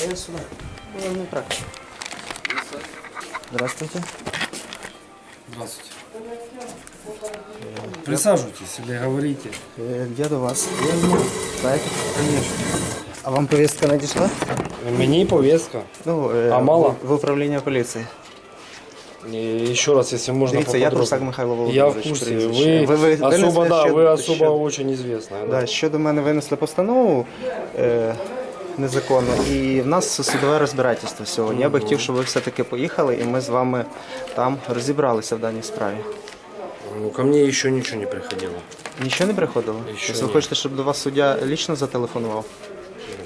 Я сюда. Ну, не так. Здравствуйте. Здравствуйте. Присаживайтесь или говорите. Е, Я до вас. Я знаю. Знаєте? Конечно. А вам повістка надійшла? Мені повестка. Ну, е, А мало? В, в управління поліції. И еще раз, если можно Дивіться, я. Прусак Михайло Я в Володимирович. прізвище. Вы, особо, да, ще- вы особо ще- очень известная. Да. Да, щодо мене винесли постанову е, незаконно, і в нас судове розбирательство сьогодні. Я би хотів, щоб ви все-таки поїхали, і ми з вами там розібралися в даній справі. Ну, ко мне еще ничего не приходило. Нічого не приходило? Ще Тобто ви ні. хочете, щоб до вас суддя лічно зателефонував?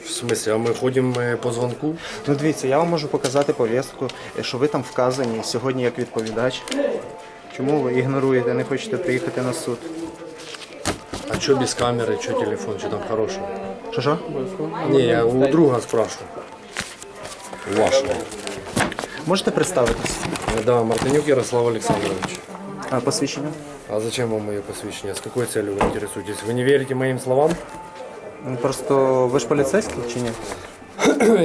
В смысле, а мы ходим э, по звонку? Ну дивіться, я вам можу показати повістку, е, що ви там вказані сьогодні як відповідач. Чому ви ігноруєте, не хочете приїхати на суд? А что без камеры, что телефон, что там хорошего? Що що? Не, я у друга спрашиваю. У Вашего. Можете представитись? Да, Мартынюк Ярослав Александрович. А, посвідчення? А зачем вам мое посвящение? С какой целью вы интересуетесь? Вы не верите моим словам? Ну, Просто ви ж поліцейський чи ні?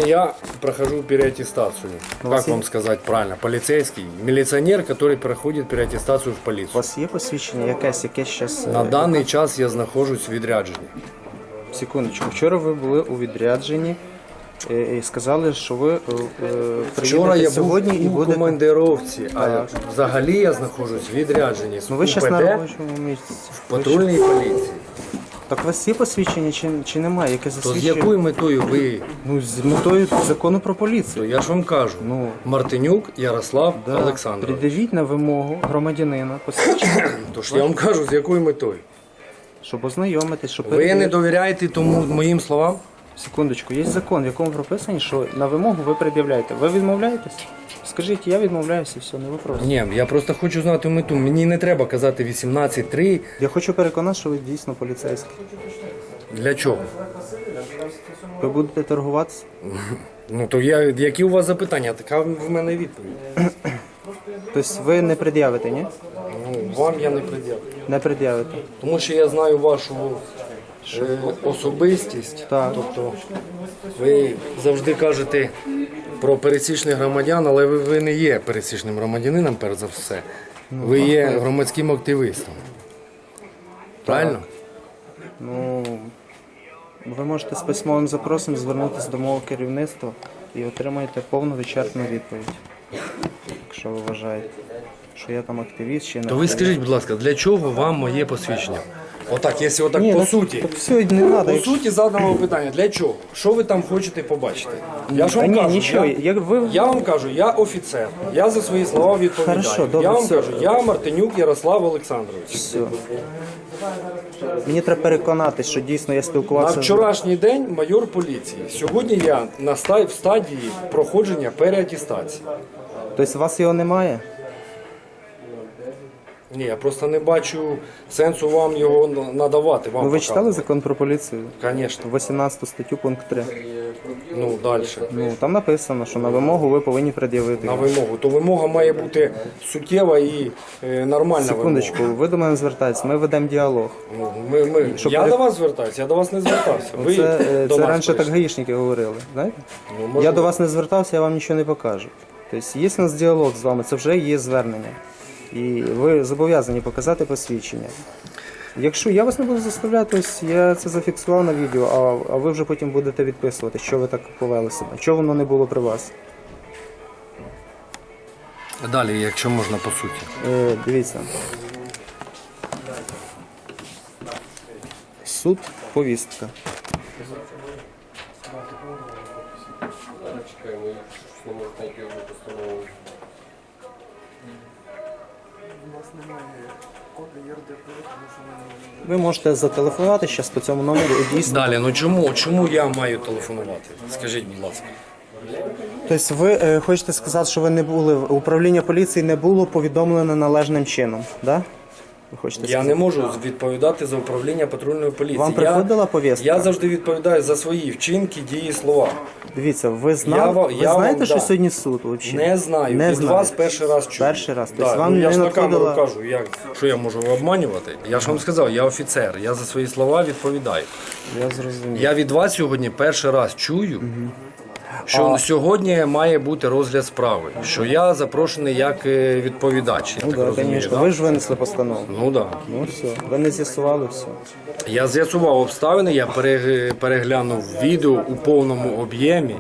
Я прохожу переаттестацию. У вас Как вам есть? сказать правильно? Полицейский, милиционер, который проходит переаттестацию в У полицию. вас є посвідчення якесь, яке зараз. На даний час я знаходжусь в відрядженні. Секундочку, вчора ви були у відрядженні е, і сказали, що ви е, е, Вчора приїдете я сьогодні був і у будете. командировці, а взагалі я знаходжусь в відрядженні з Ну ви зараз на УПД робочому місці. в патрульній поліції. Так у вас є посвідчення чи, чи немає? Яке То з засвідчує? якою метою ви? Ну, з метою закону про То поліцію. я ж вам кажу. Ну. Мартинюк Ярослав Да. Олександрович. Придивіть на вимогу громадянина посвідчення, Тож я вам кажу, з якою метою. щоб ознайомитись, щоб Ви не довіряєте тому моїм словам? Секундочку, є закон, в якому прописані, що на вимогу ви пред'являєте. Ви відмовляєтесь? Скажіть, я відмовляюся, і все, не вопрос. Ні, я просто хочу знати мету. Мені не треба казати 18.3. Я хочу переконати, що ви дійсно поліцейський. Для чого? Ви будете торгуватися? Ну то я які у вас запитання? Така в мене відповідь. Тобто ви не пред'явите, ні? Ну, вам я не пред'явлю. Не пред'явите. Тому що я знаю вашу е, особистість. Так. Тобто ви завжди кажете про пересічних громадян, але ви, ви не є пересічним громадянином, перш за все. Ви є громадським активістом. Правильно? Ну, ви можете з письмовим запросом звернутися до мого керівництва і отримаєте повну вичерпну відповідь. Якщо ви вважаєте, що я там активіст чи не. То ви скажіть, будь ласка, для чого вам моє посвідчення? Отак, якщо отак Ні, по ну, суті. Так все, не треба. По суті, задано питання, для чого? Що ви там хочете побачити? Я ж вам ні, кажу, нічого. я, Як ви... я вам кажу, я офіцер. Я за свої слова відповідаю. Хорошо, добре, я вам все. кажу, я Мартинюк Ярослав Олександрович. Все. Мені треба переконати, що дійсно я На спілкувався. з- вчорашній день майор поліції. Сьогодні я на ста- в стадії проходження переатестації. Тобто у вас його немає? Ні, я просто не бачу сенсу вам його надавати. Вам Ну, ви показувати. читали закон про поліцію? Звісно. 18 статтю, пункт 3. Ну, далі. Ну, там написано, що на вимогу ви повинні пред'явити. На вимогу. То вимога має бути суттєва і е, нормальна Секундочку, вимога. ви до мене звертаєтесь, ми ведемо діалог. Ну, Ми, ми, Щоб я пере- до вас звертаюся, я до вас не звертався. Ви Це, е, до це нас раніше так прийшли. гаїшники говорили. Знаєте? Ну, можливо. Я до вас не звертався, я вам нічого не покажу. Тобто є у нас діалог з вами, це вже є звернення. І ви зобов'язані показати посвідчення. Якщо я вас не буду заставляти, ось я це зафіксував на відео, а, а ви вже потім будете відписувати, що ви так повели себе, що воно не було при вас. Далі, якщо можна по суті. Е, дивіться. Суд, повістка. Чекаємо, що не можна знайти його постанову. Ви можете зателефонувати зараз по цьому номеру і дійсно. Далі, ну чому, чому я маю телефонувати? Скажіть, будь ласка. Тобто ви е, хочете сказати, що ви не були в управління поліції не було повідомлено належним чином, да? Ви хочете Я сказати? не можу відповідати за управління патрульної поліції. Вам Я- приходила повістка? Я завжди відповідаю за свої вчинки, дії, слова. Дивіться, ви знали, Я ва- ви я знаєте, вам, що да. сьогодні суд взагалі? Не знаю. Не Від знаю. вас перший раз чую. Перший раз. Тобто Да. вам ну, я не ж на камеру надходила- кажу, як, що я можу обманювати. Я ж вам сказав, я офіцер, я за свої слова відповідаю. Я зрозумів. Я від вас сьогодні перший раз чую, що сьогодні має бути розгляд справи, що я запрошений як е, відповідач. Я Ну так так, розумію, да? Ви ж винесли постанову. Ну так. Ну все, ви не з'ясували все. Я з'ясував обставини, я перег- переглянув відео у повному об'ємі.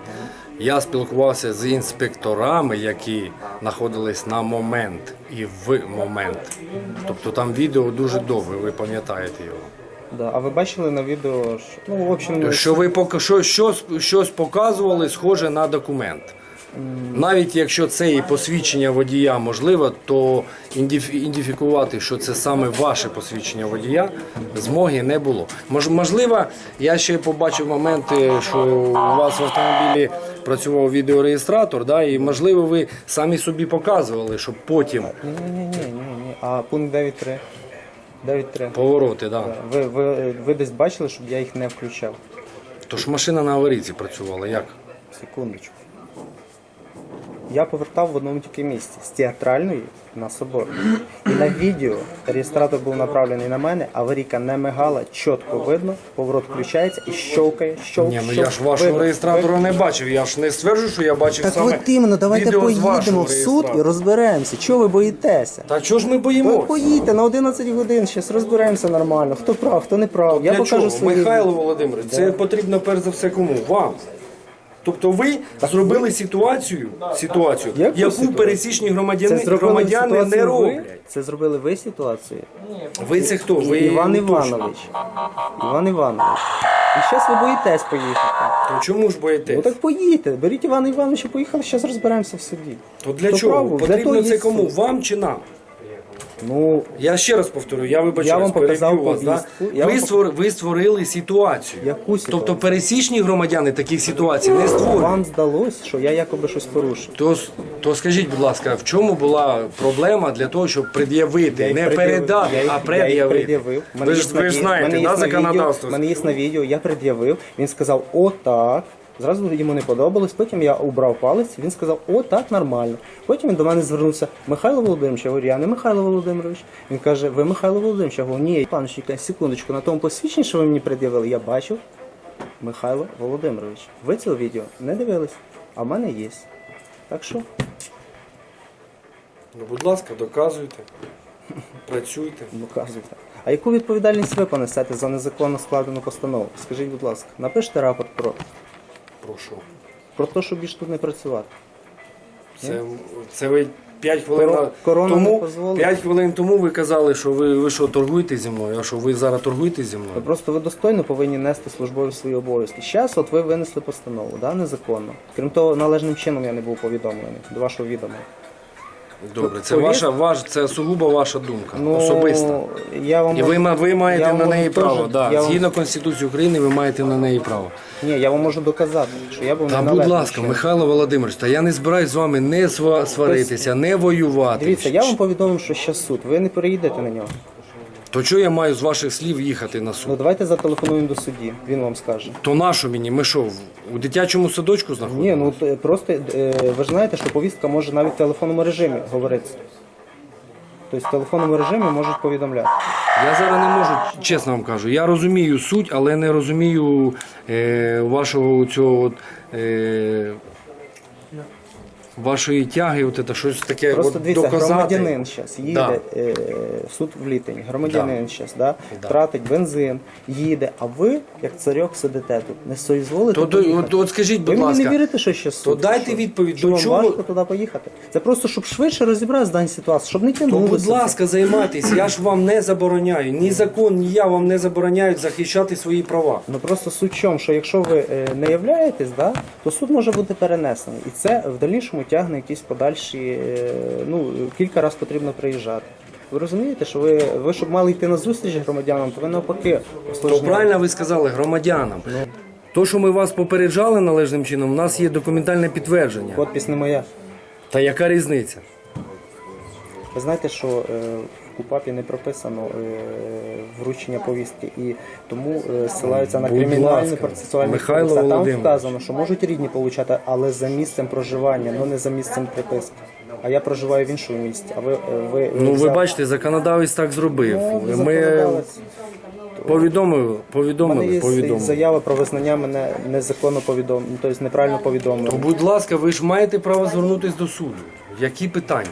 Я спілкувався з інспекторами, які знаходились на момент і в момент. Тобто там відео дуже довге, ви пам'ятаєте його. Да. А ви бачили на відео, що... ну, в общем, Що ви пока що, щось, щось показували, схоже на документ. Навіть якщо це і посвідчення водія можливо, то ідентиф- ідентифікувати, що це саме ваше посвідчення водія, змоги не було. Мож- Можливо, я ще побачив моменти, що у вас в автомобілі працював відеореєстратор, да, і можливо ви самі собі показували, щоб потім Ні, ні, ні, ні, ні. А пункт 9.3. 9.3. повороти. Да. Ви, ви, ви десь бачили, щоб я їх не включав? Тож машина на аварійці працювала. Як? Секундочку. Я повертав в одному тільки місці з театральної на собор. І на відео реєстратор був направлений на мене, аварійка не мигала, чітко видно, поворот включається і щовкає, щовкає. Ні, ну я ж вашого реєстратора не бачив. Я ж не стверджую, що я бачив Так саме от іменно, давайте відео з поїдемо вашого в суд і реєстратора. розберемося. Чого ви боїтеся? Та чого ж ми Ви боїмося? поїдьте на 11 годин, зараз розберемося нормально. Хто прав, хто не прав. Я Для покажу чого? свої. Михайло Володимирович, це потрібно перш за все кому? Вам. Тобто ви зробили ситуацію, ситуацію Яку яку ситуацію? пересічні громадяни, Це зробили громадяни не ситуацію ви? роблять. Це зробили ви ситуацію? Ви це хто? Ви Іван. Іванович. Іван Іванович. І зараз ви боїтесь поїхати. То чому ж боїтесь? Ну так поїдьте, беріть Івана Івановича, поїхали, зараз розберемося в суді. То для То чого? право, для Потрібно того це кому? суд. Вам чи нам? Ну, Я ще раз повторю, я вибачаюсь, Я вам показав вас. Да? я Ви, вам створ... ви створили ситуацію. Яку ситуацію? Тобто пересічні громадяни таких ситуацій не створюють. вам здалось, що я якоби щось порушив. То, то скажіть, будь ласка, в чому була проблема для того, щоб пред'явити, не пред'явив- передати, я а пред'явити? Мене Ви ж, ви ж знаєте, да, на законодавство? мене є на відео, я пред'явив, він сказав, о, так. Зразу йому не подобалось, потім я убрав палець, він сказав, о, так, нормально. Потім він до мене звернувся, Михайло Володимирович, я говорю, я не Михайло Володимирович. Він каже, ви Михайло Володимирович, я говорю, ні, пане чекай, секундочку, на тому посвідченні, що ви мені пред'явили, я бачив Михайло Володимирович. Ви це відео не дивились, а в мене є. Так що, Ну, будь ласка, доказуйте, працюйте. доказуйте. А яку відповідальність ви понесете за незаконно складену постанову? Скажіть, будь ласка, напишіть рапорт про, Прошу. про те, щоб більше тут не працювати. Це, це ви 5 хвилин Коро- корона не тому, дозволила. 5 хвилин тому ви казали, що ви, ви що торгуєте зі мною, а що ви зараз торгуєте зі мною? просто ви достойно повинні нести службові свої обов'язки. Зараз от ви винесли постанову, да, незаконно. Крім того, належним чином я не був повідомлений до вашого відома. Добре, це повір- ваша, ваш, це сугубо ваша думка, Ну, особиста. Я вам І ви, ма- ви маєте я вам на можу неї теж- право. Да. я вам- Згідно Конституції України, ви маєте на неї право. Ні, я вам можу доказати, що я був Та будь неналежним ласка, чином. Михайло Володимирович, та я не збираюсь з вами не сва- сваритися, не воювати. Дивіться, я вам повідомив, що ще суд. Ви не переїдете на нього. То чого я маю з ваших слів їхати на Ну суд? давайте зателефонуємо до судді, він вам скаже. То нащо мені? Ми що, в- у дитячому садочку знаходимося? Ні, ну т- просто е, ви ж знаєте, що повістка може навіть в телефонному режимі говоритися. Тобто в телефонному режимі можуть повідомляти. Я зараз не можу, чесно вам кажу. Я розумію суть, але не розумію е, вашого цього е, вашої тяги, от це, щось таке Просто от, дивіться, доказати. громадянин зараз їде Да. е, в суд в літень, громадянин зараз да, Да. тратить бензин, їде, а ви, як царьок, сидите тут, не соізволите То, то, поїхати. от, от скажіть, ви будь мені ласка, не вірите, що ще суд? то дайте Що? відповідь, Що до вам чого- важко туди поїхати? Це просто, щоб швидше розібратися в даній ситуації, щоб не то, тягнулося. будь це. ласка, займайтесь. Я ж вам не забороняю. Ні закон, ні я вам не забороняють захищати свої права. Ну просто суть в чому, що якщо ви е, не являєтесь, да, то суд може бути перенесений. І це в дальнішому тягне якісь подальші, е, ну, кілька разів потрібно приїжджати. Ви розумієте, що ви, ви щоб мали йти на зустріч громадянам, то ви навпаки То правильно ви сказали громадянам. То, що ми вас попереджали належним чином, у нас є документальне підтвердження. Подпись не моя. Та яка різниця? Ви знаєте, що е, КУПАПі не прописано е, вручення повістки, і тому е, ссилаються на Будь кримінальний ласка, процесуальний Михайло кодекс. Там вказано, що можуть рідні получати, але за місцем проживання, ну не за місцем приписки. А я проживаю в іншому місті. А ви, е, ви, Ну ви бачите, законодавець так зробив. Ну, Ми повідомили, повідомили, є повідомили. заява про визнання мене незаконно повідомлено, тобто неправильно То, будь ласка, ви ж маєте право звернутися до суду. Які питання?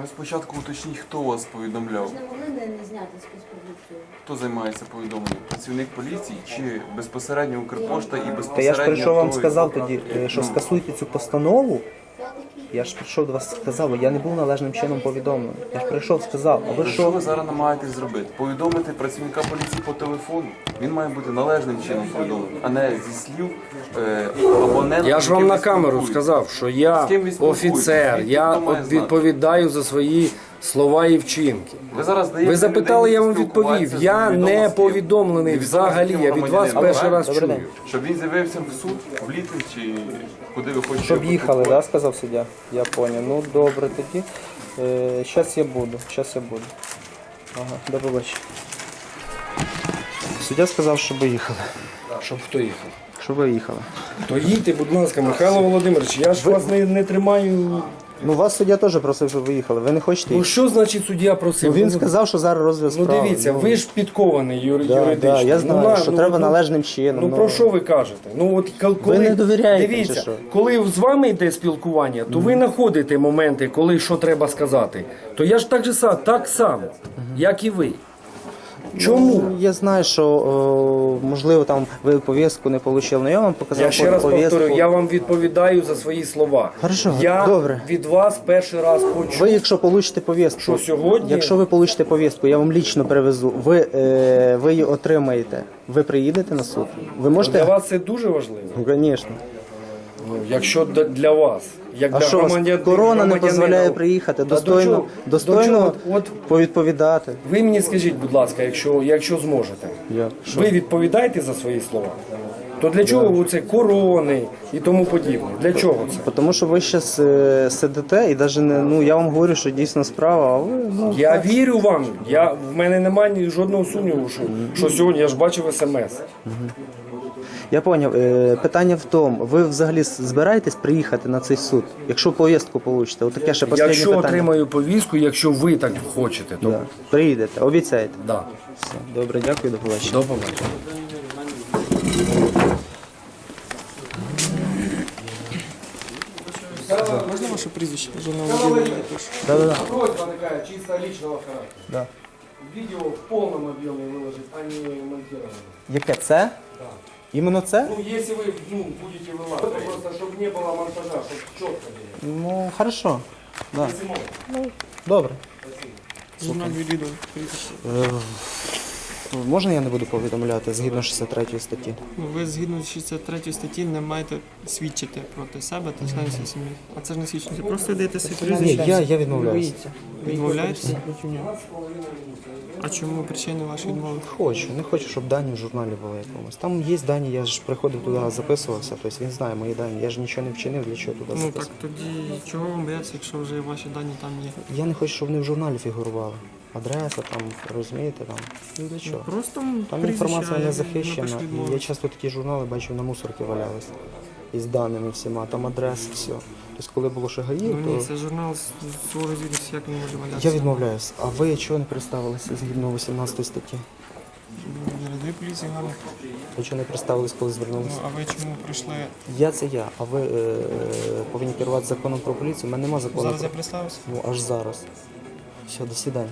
Ви спочатку уточніть, хто вас повідомляв, Не могли не, не зняти спецпродукцію. хто займається повідомленням? Працівник поліції чи безпосередньо Укрпошта і Та безпосередньо... я ж прийшов вам той- сказав тоді, е, що Ну, скасуйте цю постанову. Я ж прийшов до вас сказав, я не був належним чином повідомлений. Я ж прийшов, сказав, а ви Що ви що? зараз намагаєтесь зробити? Повідомити працівника поліції по телефону. Він має бути належним чином повідомлений, а не зі слів е, абонента. Я ж з вам на камеру спілкуєтесь. сказав, що я ким ви спілкуєтесь? офіцер, Звідки я хто має знати? відповідаю за свої слова і вчинки. Ви зараз даєте Ви запитали, людині я вам спілкуватися відповів. з Я невідомо не з ким. повідомлений Невідомо взагалі. Я від вас громадянином, перший раз Добрий чую. Щоб він з'явився в суд, в літин чи куди ви хочете. Щоб їхали, да, сказав суддя. Я поняв. Ну добре тоді. Е, щас я буду, щас я буду. Ага, до побачення. Суддя сказав, щоб ви їхали. Щоб хто їхав? Щоб ви їхали. То їдьте, будь ласка, Михайло Володимирович, я ж вас не, не тримаю. Ну вас суддя теж просив, щоб ви їхали. Ви не хочете Ну їхати? що значить суддя просив? Ну, він сказав, що зараз розгляд Ну справи. дивіться, ви ж підкований юр... Да, юридично. да, я Ну, знаю, на- що ну, треба ну, належним чином. Ну про що ви кажете? Ну от кол- коли не довіряєте, дивіться, чи що? коли з вами йде спілкування, то ви знаходите моменти, коли що треба сказати. То я ж так же сам, так само, як і ви. Чому? Ну, Я знаю, що о, можливо там ви повістку не отримали, але я вам показав Я ще раз повторюю, я вам відповідаю за свої слова. Хорошо, я добре. від вас перший раз почув. Ви, якщо получите повістку, Що, сьогодні? якщо ви получите повістку, я вам лічно привезу. Ви, е, ви її отримаєте. Ви приїдете на суд. Ви можете? Для вас це дуже важливо. Звісно. Ну, якщо д- для вас, як А для що вас громадян- корона не громадянина- дозволяє приїхати, Та до достойно, чого- до достойно чого? От повідповідати. ви мені скажіть, будь ласка, якщо, якщо зможете. Я. Ви відповідаєте за свої слова? То для чого це корони і тому подібне? Для чого це? Тому що ви зараз сидите і навіть не ну я вам говорю, що дійсно справа, а ви ну Я вірю вам. Я, в мене немає ні жодного сумніву, що, що сьогодні я ж бачив смс. Я поняв. Е, питання в тому, ви взагалі збираєтесь приїхати на цей суд, якщо повістку получите? Отаке ще останнє Якщо питання. отримаю повістку, якщо ви так хочете, то Да. Приїдете, обіцяєте. да. Все. Добре, дякую, до побачення. До побачення. Можна ваше прізвище? Журнал «Володимир» напишу. Да-да-да. Просьба такая, чисто личного характера. Да. Видео в полном объеме выложить, а не монтировано. Яке це? Іменно це? Ну, если вы ну, будете вылазить, просто чтобы не было монтажа, чтобы четко было. Ну, хорошо. Да. Если можно. Добре. Журнал відвідував прізвище. Е, можна я не буду повідомляти згідно 63 статті? Ну, ви згідно з 63 статті не маєте свідчити проти себе та членів своєї сім'ї. А це ж не свідчення. Просто йдете свої Ні, прізвище. я, я відмовляюся. Відмовляєтеся? А чому причини вашої відмови? Хочу, не хочу, щоб дані в журналі були якомусь. Там є дані, я ж приходив туди, записувався, тобто він знає мої дані. Я ж нічого не вчинив, для чого туди Ну так тоді чого вам бояться, якщо вже ваші дані там є? Я не хочу, щоб вони в журналі фігурували. Адреса там, розумієте, там. Ну для чого? Просто Там інформація не захищена. І я часто такі журнали бачив на мусорці валялись. Із даними всіма, там адреси, все. Тобто, коли було ще гаїв, Ну ні, це журнал з з свого звідності, як не може валятися. я відмовляюсь. А ви чого не представилися згідно 18 статті? Ряди поліції гарно. Ви чого не представились, коли Ну, звернулися? а ви чому прийшли? Я це я, а ви е, повинні керувати законом про поліцію. У мене нема закону. Зараз я про... представився. Ну аж зараз. Все, до свидання.